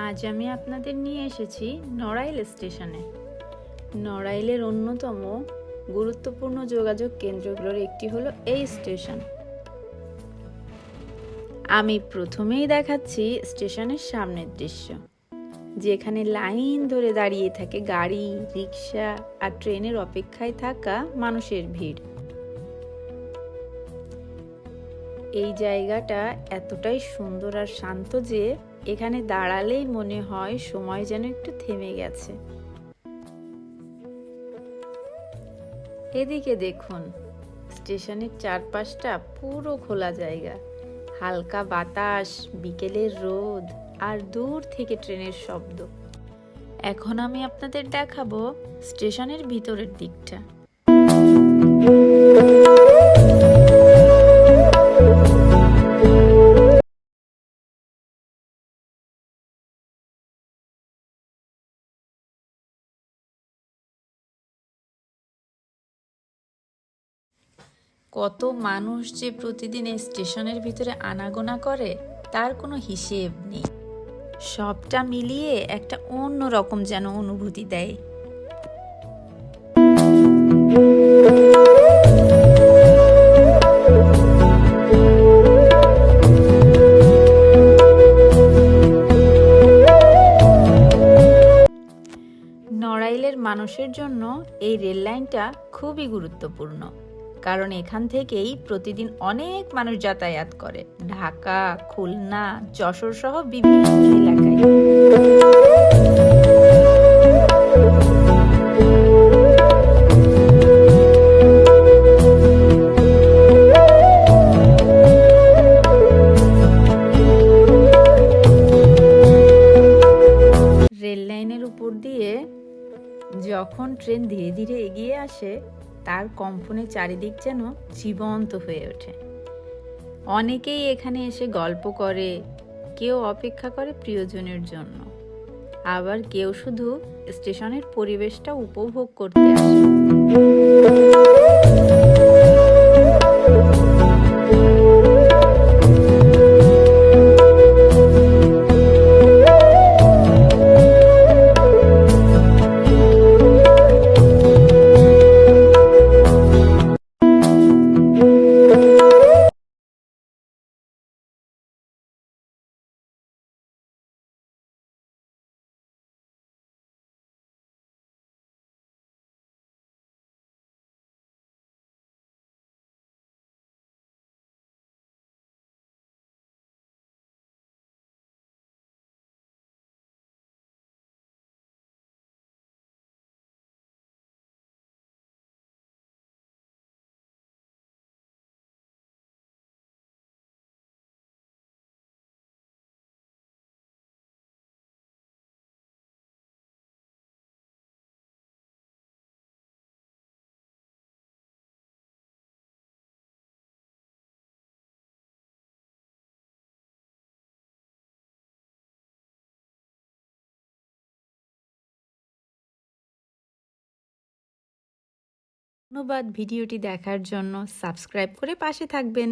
আজ আমি আপনাদের নিয়ে এসেছি নড়াইল স্টেশনে। নড়াইলের অন্যতম গুরুত্বপূর্ণ যোগাযোগ কেন্দ্রগুলোর একটি হলো এই স্টেশন। আমি প্রথমেই দেখাচ্ছি স্টেশনের সামনের দৃশ্য, যেখানে লাইন ধরে দাঁড়িয়ে থাকে গাড়ি রিক্সা আর ট্রেনের অপেক্ষায় থাকা মানুষের ভিড়। এই জায়গাটা এতটাই সুন্দর আর শান্ত যে এখানে দাঁড়ালেই মনে হয় সময় যেন একটু থেমে গেছে। এদিকে দেখুন, স্টেশনের চারপাশটা পুরো খোলা জায়গা। হালকা বাতাস, বিকেলের রোদ আর দূর থেকে ট্রেনের শব্দ। এখন আমি আপনাদের দেখাবো স্টেশনের ভিতরের দিকটা। কত মানুষ যে প্রতিদিন এই স্টেশনের ভিতরে আনাগোনা করে, তার কোনো হিসেব নেই। সবটা মিলিয়ে একটা অন্য রকম যেন অনুভূতি দেয়। নড়াইলের মানুষের জন্য এই রেল লাইনটা খুবই গুরুত্বপূর্ণ। কারণ এখান থেকেই প্রতিদিন অনেক মানুষ যাতায়াত করে। ঢাকা, খুলনা, যশোর সহ বিভিন্ন এলাকায়। রেল লাইনের উপর দিয়ে যখন ট্রেন ধীরে ধীরে এগিয়ে আসে তার কম্পনে চারিদিক যেন জীবন্ত হয়ে ওঠে। অনেকেই এখানে এসে গল্প করে, কেউ অপেক্ষা করে প্রিয়জনের জন্য। আবার কেউ শুধু স্টেশনের পরিবেশটা উপভোগ করতে আসে। ধন্যবাদ ভিডিওটি দেখার জন্য সাবস্ক্রাইব করে পাশে থাকবেন।